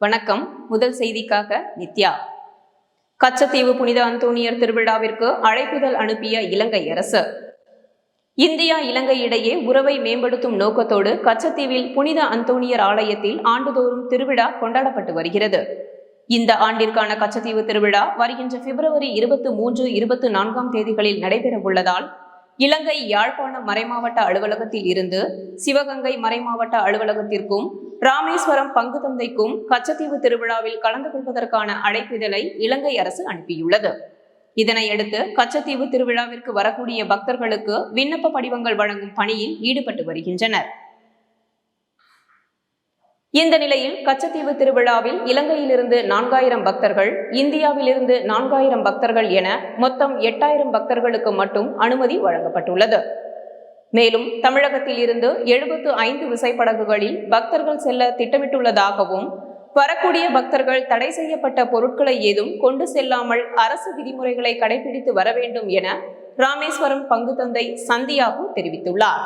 வணக்கம். முதல் செய்திக்காக நித்யா. கச்சத்தீவு புனித அந்தோனியர் திருவிழாவிற்கு அழைப்புதல் அனுப்பிய இலங்கை அரசு. இந்தியா இலங்கை இடையே உறவை மேம்படுத்தும் நோக்கத்தோடு கச்சத்தீவில் புனித அந்தோனியர் ஆலயத்தில் ஆண்டுதோறும் திருவிழா கொண்டாடப்பட்டு வருகிறது. இந்த ஆண்டிற்கான கச்சத்தீவு திருவிழா வருகின்ற பிப்ரவரி இருபத்தி மூன்று இருபத்தி நான்காம் தேதிகளில் நடைபெற உள்ளதால் இலங்கை யாழ்ப்பாண மறைமாவட்ட அலுவலகத்தில் இருந்து சிவகங்கை மறைமாவட்ட அலுவலகத்திற்கும் ராமேஸ்வரம் பங்கு தந்தைக்கும் கச்சத்தீவு திருவிழாவில் கலந்து கொள்வதற்கான அழைப்பிதழை இலங்கை அரசு அனுப்பியுள்ளது. இதனையடுத்து கச்சத்தீவு திருவிழாவிற்கு வரக்கூடிய பக்தர்களுக்கு விண்ணப்ப படிவங்கள் வழங்கும் பணியில் ஈடுபட்டு வருகின்றனர். இந்த நிலையில் கச்சத்தீவு திருவிழாவில் இலங்கையிலிருந்து நான்காயிரம் பக்தர்கள் இந்தியாவிலிருந்து நான்காயிரம் பக்தர்கள் என மொத்தம் எட்டாயிரம் பக்தர்களுக்கு மட்டும் அனுமதி வழங்கப்பட்டுள்ளது. மேலும் தமிழகத்தில் இருந்து எழுபத்து ஐந்து விசைப்படகுகளில் பக்தர்கள் செல்ல திட்டமிட்டுள்ளதாகவும் வரக்கூடிய பக்தர்கள் தடை செய்யப்பட்ட பொருட்களை ஏதும் கொண்டு செல்லாமல் அரசு விதிமுறைகளை கடைபிடித்து வர வேண்டும் என ராமேஸ்வரம் பங்கு தந்தை சந்தியாகு தெரிவித்துள்ளார்.